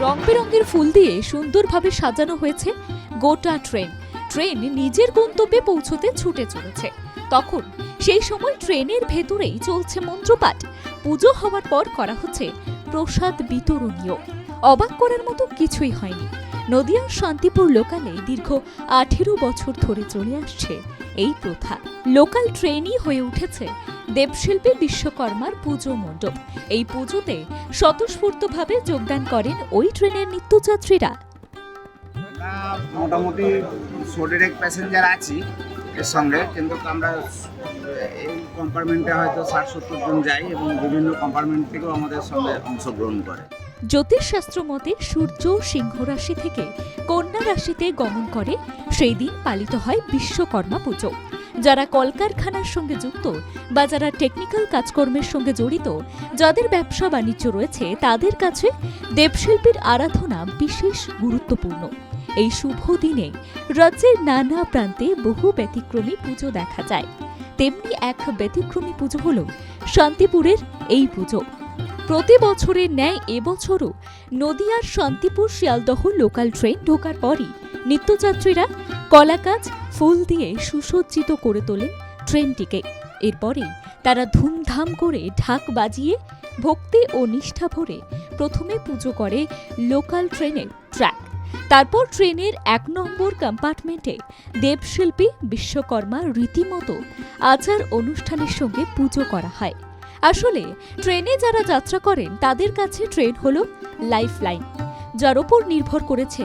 বেরঙের ফুল দিয়ে সুন্দরভাবে সাজানো হয়েছে গোটা ট্রেন। ট্রেন নিজের গন্তব্যে পৌঁছতে ছুটে চলেছে। তখন সেই সময় ট্রেনের ভেতরেই চলছে মন্ত্রপাঠ। পুজো হওয়ার পর করা হচ্ছে প্রসাদ বিতরণীয়। অবাক করার মতো কিছুই হয়নি। নদিয়ার শান্তিপুর লোকালে দীর্ঘ আঠেরো বছর ধরে চলে আসছে এই প্রথা। লোকাল ট্রেনই হয়ে উঠেছে দেবশিল্পী বিশ্বকর্মার পুজো মণ্ডপ। এই পুজোতে স্বতঃস্ফূর্তভাবে যোগদান করেন ওই ট্রেনের নিত্যযাত্রীরা। মোটামুটি সোডেরেক প্যাসেঞ্জার আছি এর সঙ্গে কিন্তু আমরা এই কম্পার্টমেন্টে হয়তো ষাট সত্তর জন যাই এবং বিভিন্ন কম্পার্টমেন্ট থেকেও আমাদের সঙ্গে অংশগ্রহণ করে। জ্যোতিষশাস্ত্র মতে সূর্য সিংহ রাশি থেকে কন্যা রাশিতে গমন করে সেই দিন পালিত হয় বিশ্বকর্মা পুজো। যারা কলকারখানার সঙ্গে যুক্ত বা যারা টেকনিক্যাল কাজকর্মের সঙ্গে জড়িত, যাদের ব্যবসা বাণিজ্য রয়েছে, তাদের কাছে দেবশিল্পীর আরাধনা বিশেষ গুরুত্বপূর্ণ। এই শুভ দিনে রাজ্যের নানা প্রান্তে বহু ব্যতিক্রমী পুজো দেখা যায়। তেমনি এক ব্যতিক্রমী পুজো হল শান্তিপুরের এই পুজো। প্রতি বছরের ন্যায় এবছরও নদিয়ার শান্তিপুর শিয়ালদহ লোকাল ট্রেন ঢোকার পরই নিত্যযাত্রীরা কলাকাজ ফুল দিয়ে সুসজ্জিত করে তোলেন ট্রেনটিকে। এরপরেই তারা ধুমধাম করে ঢাক বাজিয়ে ভক্তি ও নিষ্ঠা ভরে প্রথমে পুজো করে লোকাল ট্রেনের ট্র্যাক। তারপর ট্রেনের এক নম্বর কম্পার্টমেন্টে দেবশিল্পী বিশ্বকর্মা রীতিমতো আচার অনুষ্ঠানের সঙ্গে পুজো করা হয়। আসলে ট্রেনে যারা যাত্রা করেন, তাদের কাছে ট্রেন হল লাইফ লাইন যার ওপর নির্ভর করেছে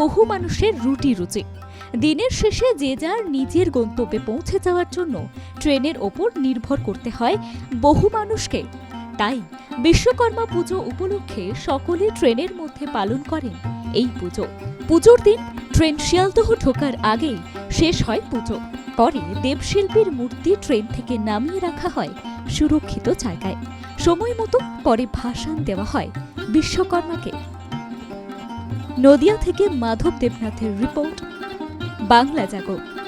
বহু মানুষের রুটি রুচি দিনের শেষে যে যার নিজের গন্তব্যে পৌঁছে যাওয়ার জন্য ট্রেনের ওপর নির্ভর করতে হয় বহু মানুষকে। তাই বিশ্বকর্মা পুজো উপলক্ষে সকলে ট্রেনের মধ্যে পালন করেন এই পুজো। পুজোর দিন ট্রেন শিয়ালদহ ঢোকার আগেই শেষ হয় পুজো। পরে দেবশিল্পীর মূর্তি ট্রেন থেকে নামিয়ে রাখা হয় সুরক্ষিত জায়গায়। সময় মতো পরে ভাসান দেওয়া হয় বিশ্বকর্মাকে। নদিয়া থেকে মাধব দেবনাথের রিপোর্ট বাংলা জাগর